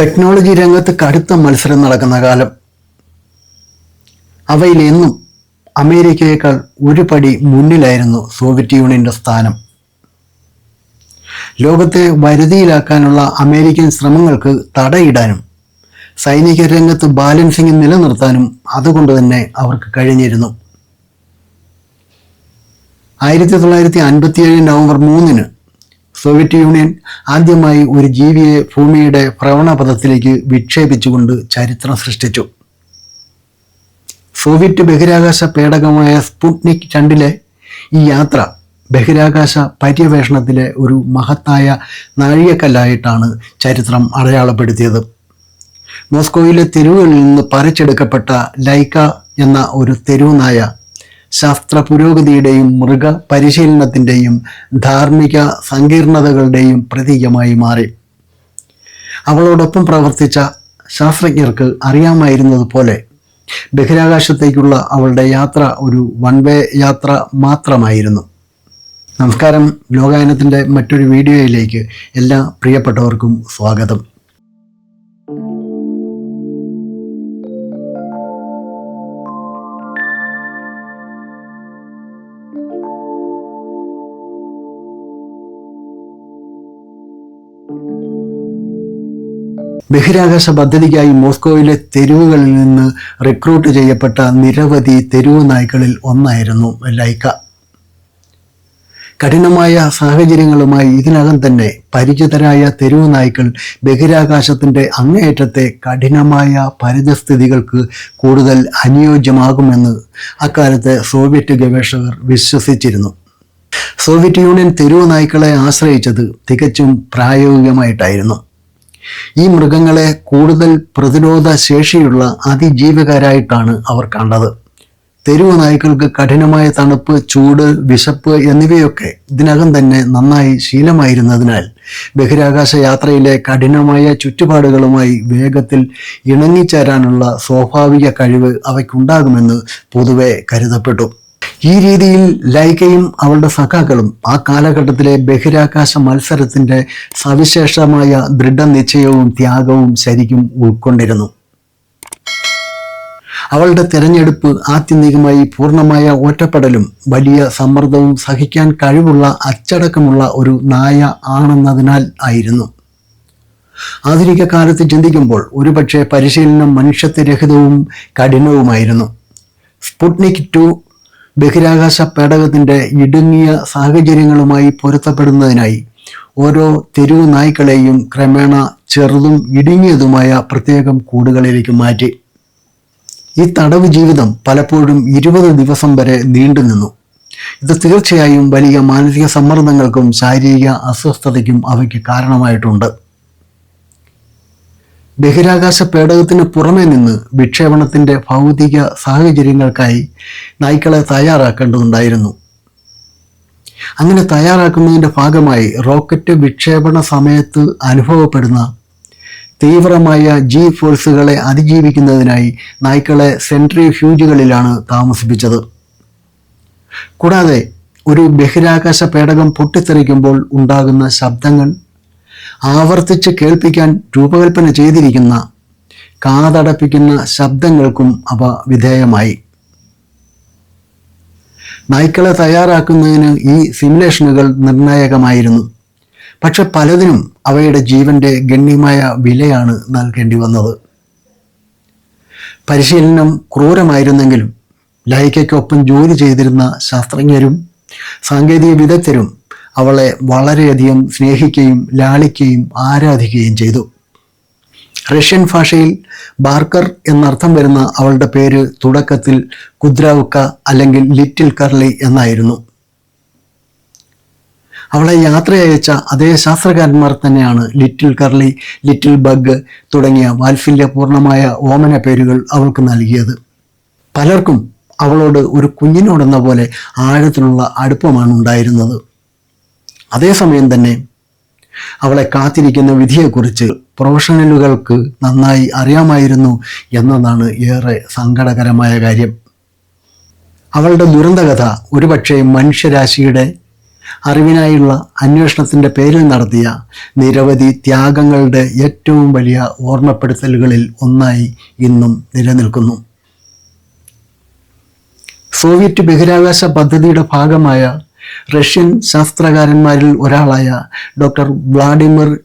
Technology രംഗത്ത് കടുത്ത മത്സരം നടക്കുന്ന കാലം. അവയിൽ എന്നും അമേരിക്കയേക്കാൾ ഒരു പടി മുന്നിലായിരുന്നു സോവിയറ്റ് യൂണിയന്റെ സ്ഥാനം. ലോകത്തെ വരുതിയിലാക്കാനുള്ള അമേരിക്കൻ ശ്രമങ്ങൾക്ക് തടയിടാനും സൈനിക രംഗത്ത് ബാലൻസിംഗ് നിലനിർത്താനും അതുകൊണ്ട് തന്നെ അവർക്ക് കഴിഞ്ഞിരുന്നു. ആയിരത്തി തൊള്ളായിരത്തി അൻപത്തിയേഴ് നവംബർ മൂന്നിന് സോവിയറ്റ് യൂണിയൻ ആദ്യമായി ഒരു ജീവിയെ ഭൂമിയുടെ ഭ്രവണപഥത്തിലേക്ക് വിക്ഷേപിച്ചുകൊണ്ട് ചരിത്രം സൃഷ്ടിച്ചു. സോവിയറ്റ് ബഹിരാകാശ പേടകമായ സ്പുട്നിക് രണ്ടിലെ ഈ യാത്ര ബഹിരാകാശ പര്യവേഷണത്തിലെ ഒരു മഹത്തായ നാഴികക്കല്ലായിട്ടാണ് ചരിത്രം അടയാളപ്പെടുത്തിയത്. മോസ്കോയിലെ തെരുവുകളിൽ നിന്ന് പറിച്ചെടുക്കപ്പെട്ട ലൈക്ക എന്ന ഒരു തെരുവുനായ ശാസ്ത്ര പുരോഗതിയുടെയും മൃഗ പരിശീലനത്തിന്റെയും ധാർമ്മിക സങ്കീർണതകളുടെയും പ്രതീകമായി മാറി. അവളോടൊപ്പം പ്രവർത്തിച്ച ശാസ്ത്രജ്ഞർക്ക് അറിയാമായിരുന്നതുപോലെ ബഹിരാകാശത്തേക്കുള്ള അവളുടെ യാത്ര ഒരു വൺ വേ യാത്ര മാത്രമായിരുന്നു. നമസ്കാരം. ലോകായനത്തിന്റെ മറ്റൊരു വീഡിയോയിലേക്ക് എല്ലാ പ്രിയപ്പെട്ടവർക്കും സ്വാഗതം. ബഹിരാകാശ പദ്ധതിക്കായി മോസ്കോയിലെ തെരുവുകളിൽ നിന്ന് റിക്രൂട്ട് ചെയ്യപ്പെട്ട നിരവധി തെരുവ് നായ്ക്കളിൽ ഒന്നായിരുന്നു ലൈക്ക. കഠിനമായ സാഹചര്യങ്ങളുമായി ഇതിനകം തന്നെ പരിചിതരായ തെരുവ് നായ്ക്കൾ ബഹിരാകാശത്തിന്റെ അങ്ങേയറ്റത്തെ കഠിനമായ പരിതസ്ഥിതികൾക്ക് കൂടുതൽ അനുയോജ്യമാകുമെന്ന് അക്കാലത്തെ സോവിയറ്റ് ഗവേഷകർ വിശ്വസിച്ചിരുന്നു. സോവിയറ്റ് യൂണിയൻ തെരുവ് നായ്ക്കളെ ആശ്രയിച്ചത് തികച്ചും പ്രായോഗികമായിട്ടായിരുന്നു. ഈ മൃഗങ്ങളെ കൂടുതൽ പ്രതിരോധ ശേഷിയുള്ള അതിജീവകരായിട്ടാണ് അവർ കണ്ടത്. തെരുവ് നായ്ക്കൾക്ക് കഠിനമായ തണുപ്പ് ചൂട് വിശപ്പ് എന്നിവയൊക്കെ ഇതിനകം തന്നെ നന്നായി ശീലമായിരുന്നതിനാൽ ബഹിരാകാശ യാത്രയിലെ കഠിനമായ ചുറ്റുപാടുകളുമായി വേഗത്തിൽ ഇണങ്ങിച്ചേരാനുള്ള സ്വാഭാവിക കഴിവ് അവയ്ക്കുണ്ടാകുമെന്ന് പൊതുവെ കരുതപ്പെട്ടു. ഈ രീതിയിൽ ലൈകയും അവളുടെ സഖാക്കളും ആ കാലഘട്ടത്തിലെ ബഹിരാകാശ മത്സരത്തിന്റെ സവിശേഷമായ ദൃഢനിശ്ചയവും ത്യാഗവും ശരിക്കും ഉൾക്കൊണ്ടിരുന്നു. അവളുടെ തിരഞ്ഞെടുപ്പ് ആത്യന്തികമായി പൂർണമായ ഒറ്റപ്പെടലും വലിയ സമ്മർദ്ദവും സഹിക്കാൻ കഴിവുള്ള അച്ചടക്കമുള്ള ഒരു നായ ആണെന്നതിനാൽ ആയിരുന്നു. ആധുനിക കാലത്ത് ചിന്തിക്കുമ്പോൾ ഒരുപക്ഷെ പരിശീലനം മനുഷ്യത്വരഹിതവും കഠിനവുമായിരുന്നു. സ്പുട്നിക് ടു ബഹിരാകാശ പേടകത്തിന്റെ ഇടുങ്ങിയ സാഹചര്യങ്ങളുമായി പൊരുത്തപ്പെടുന്നതിനായി ഓരോ തെരുവു നായ്ക്കളെയും ക്രമേണ ചെറുതും ഇടുങ്ങിയതുമായ പ്രത്യേകം കൂടുകളിലേക്ക് മാറ്റി. ഈ തടവ് ജീവിതം പലപ്പോഴും ഇരുപത് ദിവസം വരെ നീണ്ടു നിന്നു. ഇത് തീർച്ചയായും വലിയ മാനസിക സമ്മർദ്ദങ്ങൾക്കും ശാരീരിക അസ്വസ്ഥതയ്ക്കും അവയ്ക്ക് കാരണമായിട്ടുണ്ട്. ബഹിരാകാശ പേടകത്തിന് പുറമെ നിന്ന് വിക്ഷേപണത്തിന്റെ ഭൗതിക സാഹചര്യങ്ങൾക്കായി നായ്ക്കളെ തയ്യാറാക്കേണ്ടതുണ്ടായിരുന്നു. അങ്ങനെ തയ്യാറാക്കുന്നതിന്റെ ഭാഗമായി റോക്കറ്റ് വിക്ഷേപണ സമയത്ത് അനുഭവപ്പെടുന്ന തീവ്രമായ ജി ഫോഴ്സുകളെ അതിജീവിക്കുന്നതിനായി നായ്ക്കളെ സെൻട്രി ഫ്യൂജുകളിലാണ് താമസിപ്പിച്ചത്. കൂടാതെ ഒരു ബഹിരാകാശ പേടകം പൊട്ടിത്തെറിക്കുമ്പോൾ ഉണ്ടാകുന്ന ശബ്ദങ്ങൾ ആവർത്തിച്ച് കേൾപ്പിക്കാൻ രൂപകൽപ്പന ചെയ്തിരിക്കുന്ന കാതടപ്പിക്കുന്ന ശബ്ദങ്ങൾക്കും അവ വിധേയമായി. നായ്ക്കളെ തയ്യാറാക്കുന്നതിന് ഈ സിമുലേഷനുകൾ നിർണായകമായിരുന്നു. പക്ഷെ പലതിനും അവയുടെ ജീവന്റെ ഗണ്യമായ വിലയാണ് നൽകേണ്ടി വന്നത്. പരിശീലനം ക്രൂരമായിരുന്നെങ്കിലും ലൈക്കയ്ക്കൊപ്പം ജോലി ചെയ്തിരുന്ന ശാസ്ത്രജ്ഞരും സാങ്കേതിക വിദഗ്ധരും അവളെ വളരെയധികം സ്നേഹിക്കുകയും ലാളിക്കുകയും ആരാധിക്കുകയും ചെയ്തു. റഷ്യൻ ഭാഷയിൽ ബാർക്കർ എന്നർത്ഥം വരുന്ന അവളുടെ പേര് തുടക്കത്തിൽ കുദ്രാവുക്ക അല്ലെങ്കിൽ ലിറ്റിൽ കർലി എന്നായിരുന്നു. അവളെ യാത്രയയച്ച അതേ ശാസ്ത്രകാരന്മാർ തന്നെയാണ് ലിറ്റിൽ കർലി ലിറ്റിൽ ബഗ് തുടങ്ങിയ വാത്സല്യപൂർണമായ ഓമന പേരുകൾ അവൾക്ക് നൽകിയത്. പലർക്കും അവളോട് ഒരു കുഞ്ഞിനോടെന്ന പോലെ ആഴത്തിലുള്ള അടുപ്പമാണ് ഉണ്ടായിരുന്നത് അതേസമയം തന്നെ അവളെ കാത്തിരിക്കുന്ന വിധിയെക്കുറിച്ച് പ്രൊഫഷണലുകൾക്ക് നന്നായി അറിയാമായിരുന്നു എന്നതാണ് ഏറെ സങ്കടകരമായ കാര്യം. അവളുടെ ദുരന്തകഥ ഒരുപക്ഷെ മനുഷ്യരാശിയുടെ അറിവിനായുള്ള അന്വേഷണത്തിന്റെ പേരിൽ നടത്തിയ നിരവധി ത്യാഗങ്ങളുടെ ഏറ്റവും വലിയ ഓർമ്മപ്പെടുത്തലുകളിൽ ഒന്നായി ഇന്നും നിലനിൽക്കുന്നു. സോവിയറ്റ് ബഹിരാകാശ പദ്ധതിയുടെ ഭാഗമായ റഷ്യൻ ശാസ്ത്രകാരന്മാരിൽ ഒരാളായ ഡോക്ടർ വ്ളാഡിമിർ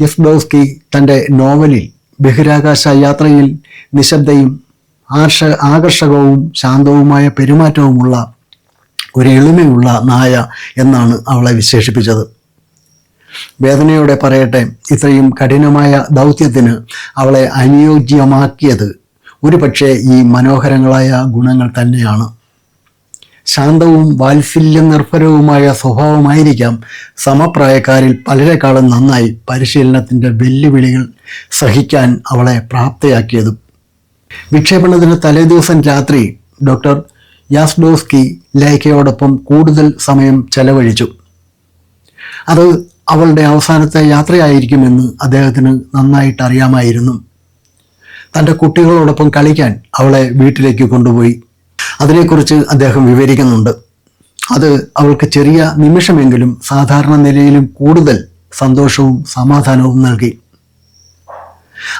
യെസ്ബോസ്കി തന്റെ നോവലിൽ ബഹിരാകാശ യാത്രയിൽ നിശബ്ദയും ആർഷ ആകർഷകവും ശാന്തവുമായ പെരുമാറ്റവുമുള്ള ഒരു എളിമയുള്ള നായ എന്നാണ് അവളെ വിശേഷിപ്പിച്ചത്. വേദനയോടെ പറയട്ടെ ഇത്രയും കഠിനമായ ദൗത്യത്തിന് അവളെ അനുയോജ്യമാക്കിയത് ഒരുപക്ഷെ ഈ മനോഹരങ്ങളായ ഗുണങ്ങൾ തന്നെയാണ്. ശാന്തവും വാത്സല്യ നിർഭരവുമായ സ്വഭാവമായിരിക്കാം സമപ്രായക്കാരിൽ പലരെക്കാളും നന്നായി പരിശീലനത്തിന്റെ വെല്ലുവിളികൾ സഹിക്കാൻ അവളെ പ്രാപ്തയാക്കിയതും. വിക്ഷേപണത്തിന് തലേദിവസം രാത്രി ഡോക്ടർ യാസ്ഡോസ്കി ലൈക്കയോടൊപ്പം കൂടുതൽ സമയം ചെലവഴിച്ചു. അത് അവളുടെ അവസാനത്തെ യാത്രയായിരിക്കുമെന്ന് അദ്ദേഹത്തിന് നന്നായിട്ട് അറിയാമായിരുന്നു തന്റെ കുട്ടികളോടൊപ്പം കളിക്കാൻ അവളെ വീട്ടിലേക്ക് കൊണ്ടുപോയി. അതിനെക്കുറിച്ച് അദ്ദേഹം വിവരിക്കുന്നുണ്ട്. അത് അവൾക്ക് ചെറിയ നിമിഷമെങ്കിലും സാധാരണ നിലയിലും കൂടുതൽ സന്തോഷവും സമാധാനവും നൽകി.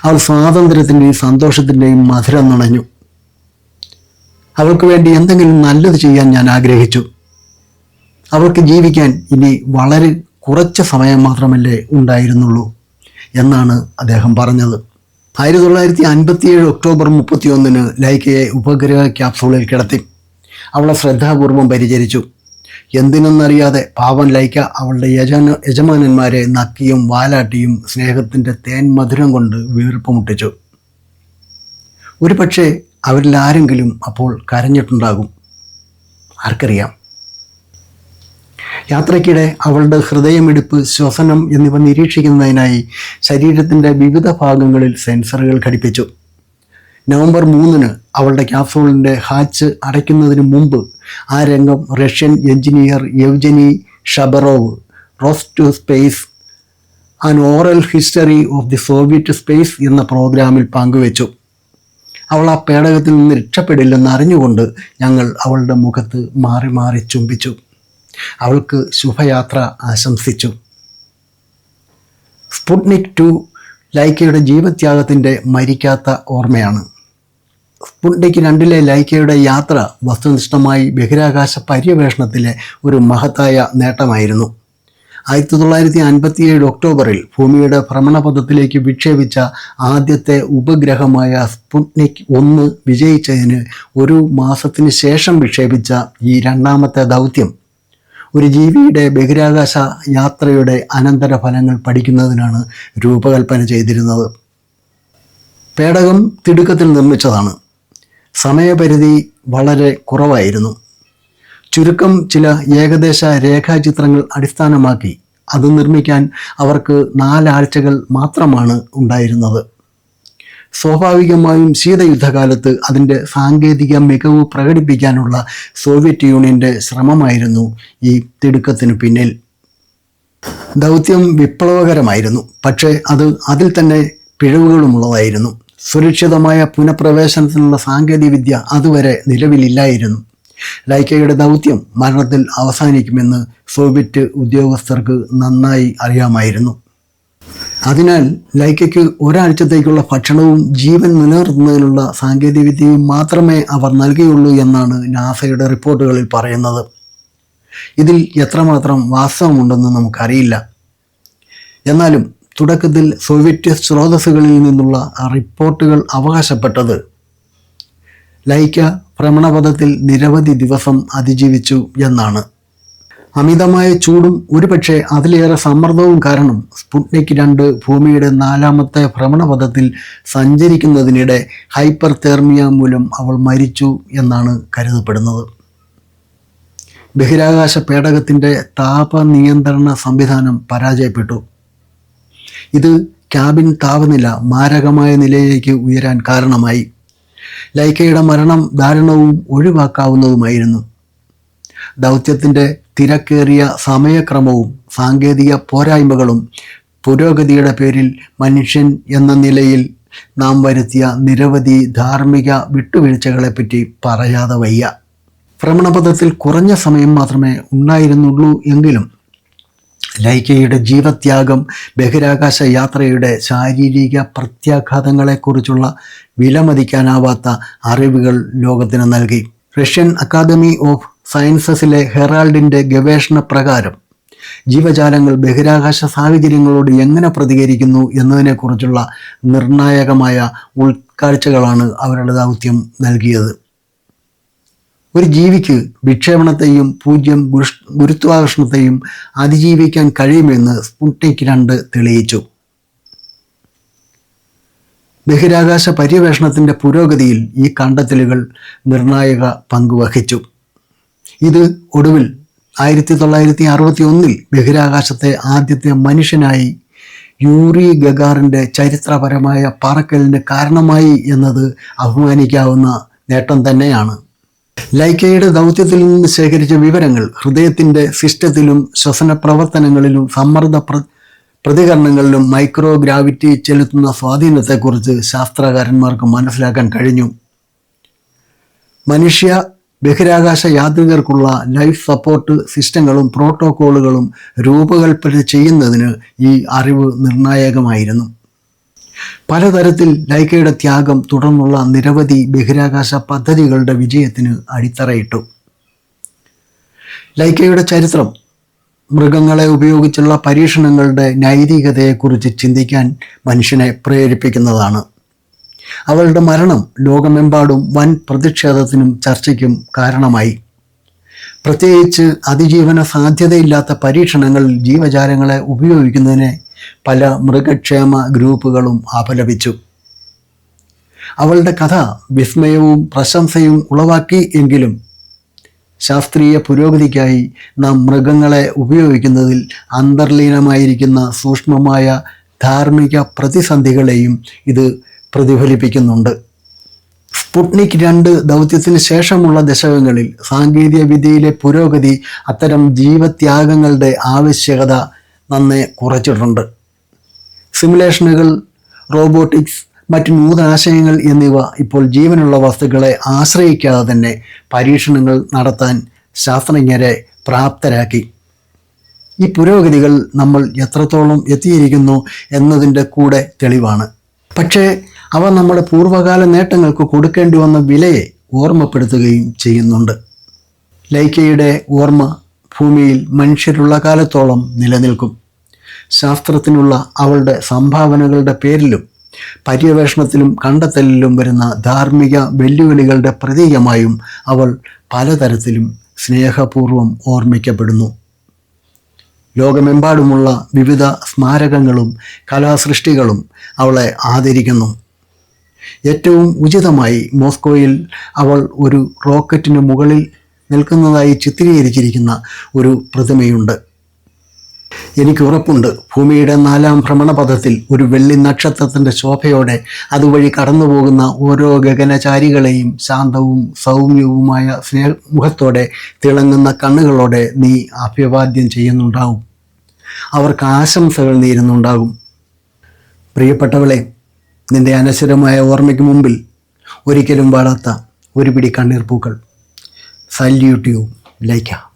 അവൾ സ്വാതന്ത്ര്യത്തിന്റെയും സന്തോഷത്തിന്റെയും മധുരം നുണഞ്ഞു. അവൾക്ക് വേണ്ടി എന്തെങ്കിലും നല്ലത് ചെയ്യാൻ ഞാൻ ആഗ്രഹിച്ചു. അവൾക്ക് ജീവിക്കാൻ ഇനി വളരെ കുറച്ച് സമയം മാത്രമല്ലേ ഉണ്ടായിരുന്നുള്ളൂ എന്നാണ് അദ്ദേഹം പറഞ്ഞത്. ആയിരത്തി തൊള്ളായിരത്തി അൻപത്തിയേഴ് ഒക്ടോബർ മുപ്പത്തിയൊന്നിന് ലൈക്കയെ ഉപഗ്രഹ ക്യാപ്സൂളിൽ കിടത്തി. അവളെ ശ്രദ്ധാപൂർവം പരിചരിച്ചു. എന്തിനെന്നറിയാതെ പാവൻ ലൈക്ക അവളുടെ യജമാനന്മാരെ നക്കിയും വാലാട്ടിയും സ്നേഹത്തിന്റെ തേൻ മധുരം കൊണ്ട് വീർപ്പ് മുട്ടിച്ചു. ഒരു പക്ഷേ അവരിൽ ആരെങ്കിലും അപ്പോൾ കരഞ്ഞിട്ടുണ്ടാകും. ആർക്കറിയാം. യാത്രയ്ക്കിടെ അവളുടെ ഹൃദയമിടിപ്പ് ശ്വസനം എന്നിവ നിരീക്ഷിക്കുന്നതിനായി ശരീരത്തിന്റെ വിവിധ ഭാഗങ്ങളിൽ സെൻസറുകൾ ഘടിപ്പിച്ചു. നവംബർ മൂന്നിന് അവളുടെ ക്യാപ്സൂളിന്റെ ഹാച്ച് അടയ്ക്കുന്നതിന് മുമ്പ് ആ രംഗം Russian engineer Yevgeny Shabarov road to space an oral history of the Soviet space എന്ന പ്രോഗ്രാമിൽ പങ്കുവച്ചു. അവൾ ആ പേടകത്തിൽ നിന്ന് രക്ഷപ്പെടില്ലെന്ന് അറിഞ്ഞുകൊണ്ട് ഞങ്ങൾ അവളുടെ മുഖത്ത് മാറി മാറി ചുംബിച്ചു. അവൾക്ക് ശുഭയാത്ര ആശംസിച്ചു. സ്പുട്നിക് ടു ലൈക്കയുടെ ജീവത്യാഗത്തിന്റെ മരിക്കാത്ത ഓർമ്മയാണ്. സ്പുട്നിക് രണ്ടിലെ ലൈക്കയുടെ യാത്ര വസ്തുനിഷ്ഠമായി ബഹിരാകാശ പര്യവേഷണത്തിലെ ഒരു മഹത്തായ നേട്ടമായിരുന്നു. ആയിരത്തി തൊള്ളായിരത്തി അൻപത്തിയേഴ് ഒക്ടോബറിൽ ഭൂമിയുടെ ഭ്രമണപഥത്തിലേക്ക് വിക്ഷേപിച്ച ആദ്യത്തെ ഉപഗ്രഹമായ സ്പുട്നിക് ഒന്ന് വിജയിച്ചതിന് ഒരു മാസത്തിന് ശേഷം വിക്ഷേപിച്ച ഈ രണ്ടാമത്തെ ദൗത്യം ഒരു ജീവിയുടെ ബഹിരാകാശ യാത്രയുടെ അനന്തര ഫലങ്ങൾ പഠിക്കുന്നതിനാണ് രൂപകൽപ്പന ചെയ്തിരുന്നത്. പേടകം തിടുക്കത്തിൽ നിർമ്മിച്ചതാണ്. സമയപരിധി വളരെ കുറവായിരുന്നു. ചുരുക്കം ചില ഏകദേശ രേഖാചിത്രങ്ങൾ അടിസ്ഥാനമാക്കി അത് നിർമ്മിക്കാൻ അവർക്ക് നാലാഴ്ചകൾ മാത്രമാണ് ഉണ്ടായിരുന്നത്. സ്വാഭാവികമായും ശീതയുദ്ധകാലത്ത് അതിന്റെ സാങ്കേതിക മികവ് പ്രകടിപ്പിക്കാനുള്ള സോവിയറ്റ് യൂണിയന്റെ ശ്രമമായിരുന്നു ഈ തിടുക്കത്തിനു പിന്നിൽ. ദൗത്യം വിപ്ലവകരമായിരുന്നു പക്ഷേ അത് അതിൽ തന്നെ പിഴവുകളുമുള്ളതായിരുന്നു. സുരക്ഷിതമായ പുനഃപ്രവേശനത്തിനുള്ള സാങ്കേതികവിദ്യ അതുവരെ നിലവിലില്ലായിരുന്നു. ലൈക്കയുടെ ദൗത്യം മരണത്തിൽ അവസാനിക്കുമെന്ന് സോവിയറ്റ് ഉദ്യോഗസ്ഥർക്ക് നന്നായി അറിയാമായിരുന്നു. അതിനാൽ ലൈക്കയ്ക്ക് ഒരാഴ്ചത്തേക്കുള്ള ഭക്ഷണവും ജീവൻ നിലനിർത്തുന്നതിനുള്ള സാങ്കേതികവിദ്യയും മാത്രമേ അവർ നൽകിയുള്ളൂ എന്നാണ് നാസയുടെ റിപ്പോർട്ടുകളിൽ പറയുന്നത്. ഇതിൽ എത്രമാത്രം വാസ്തവമുണ്ടെന്ന് നമുക്കറിയില്ല. എന്നാലും തുടക്കത്തിൽ സോവിയറ്റ് സ്രോതസ്സുകളിൽ നിന്നുള്ള റിപ്പോർട്ടുകൾ അവകാശപ്പെട്ടത്. ലൈക്ക ഭ്രമണപഥത്തിൽ നിരവധി ദിവസം അതിജീവിച്ചു എന്നാണ്. അമിതമായ ചൂടും ഒരുപക്ഷെ അതിലേറെ സമ്മർദ്ദവും കാരണം സ്പുട്നിക് രണ്ട് ഭൂമിയുടെ നാലാമത്തെ ഭ്രമണപഥത്തിൽ സഞ്ചരിക്കുന്നതിനിടെ ഹൈപ്പർ തേർമിയ മൂലം അവൾ മരിച്ചു എന്നാണ് കരുതപ്പെടുന്നത്. ബഹിരാകാശ പേടകത്തിന്റെ താപനിയന്ത്രണ സംവിധാനം പരാജയപ്പെട്ടു. ഇത് ക്യാബിൻ താപനില മാരകമായ നിലയിലേക്ക് ഉയരാൻ കാരണമായി. ലൈക്കയുടെ മരണം ദാരുണവും ഒഴിവാക്കാവുന്നതുമായിരുന്നു. ദൗത്യത്തിന്റെ തിരക്കേറിയ സമയക്രമവും സാങ്കേതിക പോരായ്മകളും പുരോഗതിയുടെ പേരിൽ മനുഷ്യൻ എന്ന നിലയിൽ നാം വരുത്തിയ നിരവധി ധാർമ്മിക വിട്ടുവീഴ്ചകളെപ്പറ്റി പറയാതെ വയ്യ. ഭ്രമണപഥത്തിൽ കുറഞ്ഞ സമയം മാത്രമേ ഉണ്ടായിരുന്നുള്ളൂ എങ്കിലും ലൈക്കയുടെ ജീവത്യാഗം ബഹിരാകാശ യാത്രയുടെ ശാരീരിക പ്രത്യാഘാതങ്ങളെക്കുറിച്ചുള്ള വിലമതിക്കാനാവാത്ത അറിവുകൾ ലോകത്തിന് നൽകി. റഷ്യൻ അക്കാദമി ഓഫ് സയൻസസിലെ ഹെറാൾഡിന്റെ ഗവേഷണ പ്രകാരം ജീവജാലങ്ങൾ ബഹിരാകാശ സാഹചര്യങ്ങളോട് എങ്ങനെ പ്രതികരിക്കുന്നു എന്നതിനെക്കുറിച്ചുള്ള നിർണായകമായ ഉൾക്കാഴ്ചകളാണ് അവരുടെ ദൗത്യം നൽകിയത്. ഒരു ജീവിക്ക് വിക്ഷേപണത്തെയും പൂജ്യം ഗുരുത്വാകർഷണത്തെയും അതിജീവിക്കാൻ കഴിയുമെന്ന് സ്പുട്നിക് രണ്ട് തെളിയിച്ചു. ബഹിരാകാശ പര്യവേഷണത്തിന്റെ പുരോഗതിയിൽ ഈ കണ്ടെത്തലുകൾ നിർണായക പങ്കുവഹിച്ചു ഇത് ഒടുവിൽ ആയിരത്തി തൊള്ളായിരത്തി അറുപത്തി ഒന്നിൽ ബഹിരാകാശത്തെ ആദ്യത്തെ മനുഷ്യനായി യൂറി ഗഗാറിന്റെ ചരിത്രപരമായ പറക്കലിന് കാരണമായി എന്നത് അഭിമാനിക്കാവുന്ന നേട്ടം തന്നെയാണ്. ലൈക്കയുടെ ദൗത്യത്തിൽ നിന്ന് ശേഖരിച്ച വിവരങ്ങൾ ഹൃദയത്തിന്റെ സിസ്റ്റത്തിലും ശ്വസന പ്രവർത്തനങ്ങളിലും സമ്മർദ്ദ പ്ര പ്രതികരണങ്ങളിലും മൈക്രോ ഗ്രാവിറ്റി ചെലുത്തുന്ന സ്വാധീനത്തെക്കുറിച്ച് ശാസ്ത്രകാരന്മാർക്ക് മനസ്സിലാക്കാൻ കഴിഞ്ഞു. മനുഷ്യ ബഹിരാകാശ യാത്രികർക്കുള്ള ലൈഫ് സപ്പോർട്ട് സിസ്റ്റങ്ങളും പ്രോട്ടോക്കോളുകളും രൂപകൽപ്പന ചെയ്യുന്നതിന് ഈ അറിവ് നിർണായകമായിരുന്നു. പലതരത്തിൽ ലൈക്കയുടെ ത്യാഗം തുടർന്നുള്ള നിരവധി ബഹിരാകാശ പദ്ധതികളുടെ വിജയത്തിന് അടിത്തറയിട്ടു. ലൈക്കയുടെ ചരിത്രം മൃഗങ്ങളെ ഉപയോഗിച്ചുള്ള പരീക്ഷണങ്ങളുടെ നൈതികതയെക്കുറിച്ച് ചിന്തിക്കാൻ മനുഷ്യനെ പ്രേരിപ്പിക്കുന്നതാണ്. അവളുടെ മരണം ലോകമെമ്പാടും വൻ പ്രതിഷേധത്തിനും ചർച്ചയ്ക്കും കാരണമായി. പ്രത്യേകിച്ച് അതിജീവന സാധ്യതയില്ലാത്ത പരീക്ഷണങ്ങളിൽ ജീവജാലങ്ങളെ ഉപയോഗിക്കുന്നതിനെ പല മൃഗക്ഷേമ ഗ്രൂപ്പുകളും അപലപിച്ചു അവളുടെ കഥ വിസ്മയവും പ്രശംസയും ഉളവാക്കി എങ്കിലും ശാസ്ത്രീയ പുരോഗതിക്കായി നാം മൃഗങ്ങളെ ഉപയോഗിക്കുന്നതിൽ അന്തർലീനമായിരിക്കുന്ന സൂക്ഷ്മമായ ധാർമ്മിക പ്രതിസന്ധികളെയും ഇത് പ്രതിഫലിപ്പിക്കുന്നുണ്ട്. സ്പുട്നിക് രണ്ട് ദൗത്യത്തിന് ശേഷമുള്ള ദശകങ്ങളിൽ സാങ്കേതിക വിദ്യയിലെ പുരോഗതി അത്തരം ജീവത്യാഗങ്ങളുടെ ആവശ്യകത നന്നെ കുറച്ചിട്ടുണ്ട്. സിമുലേഷനുകൾ റോബോട്ടിക്സ് മറ്റ് നൂതനാശയങ്ങൾ എന്നിവ ഇപ്പോൾ ജീവനുള്ള വസ്തുക്കളെ ആശ്രയിക്കാതെ തന്നെ പരീക്ഷണങ്ങൾ നടത്താൻ ശാസ്ത്രജ്ഞരെ പ്രാപ്തരാക്കി. ഈ പുരോഗതികൾ നമ്മൾ എത്രത്തോളം എത്തിയിരിക്കുന്നു എന്നതിന്റെ കൂടെ തെളിവാണ്. പക്ഷേ അവ നമ്മുടെ പൂർവകാല നേട്ടങ്ങൾക്ക് കൊടുക്കേണ്ടി വന്ന വിലയെ ഓർമ്മപ്പെടുത്തുകയും ചെയ്യുന്നുണ്ട്. ലൈക്കയുടെ ഓർമ്മ ഭൂമിയിൽ മനുഷ്യരുള്ള കാലത്തോളം നിലനിൽക്കും. ശാസ്ത്രത്തിനുള്ള അവളുടെ സംഭാവനകളുടെ പേരിലും പര്യവേഷണത്തിലും കണ്ടെത്തലിലും വരുന്ന ധാർമ്മിക വെല്ലുവിളികളുടെ പ്രതീകമായും അവൾ പലതരത്തിലും സ്നേഹപൂർവം ഓർമ്മിക്കപ്പെടുന്നു. ലോകമെമ്പാടുമുള്ള വിവിധ സ്മാരകങ്ങളും കലാസൃഷ്ടികളും അവളെ ആദരിക്കുന്നു. ഏറ്റവും ഉചിതമായി മോസ്കോയിൽ അവൾ ഒരു റോക്കറ്റിന് മുകളിൽ നിൽക്കുന്നതായി ചിത്രീകരിച്ചിരിക്കുന്ന ഒരു പ്രതിമയുണ്ട്. എനിക്ക് ഉറപ്പുണ്ട്. ഭൂമിയുടെ നാലാം ഭ്രമണപഥത്തിൽ ഒരു വെള്ളി നക്ഷത്രത്തിന്റെ ശോഭയോടെ അതുവഴി കടന്നുപോകുന്ന ഓരോ ഗഗനചാരികളെയും ശാന്തവും സൗമ്യവുമായ സ്നേഹമുഖത്തോടെ തിളങ്ങുന്ന കണ്ണുകളോടെ നീ അഭിവാദ്യം ചെയ്യുന്നുണ്ടാവും. അവർക്ക് ആശംസകൾ നേരുന്നുണ്ടാകും പ്രിയപ്പെട്ടവളെ നിന്റെ അനശ്വരമായ ഓർമ്മയ്ക്ക് മുമ്പിൽ ഒരിക്കലും വളർത്ത ഒരു പിടി കണ്ണീർ പൂക്കൾ സല്യൂട്ട് യു ലൈക്ക.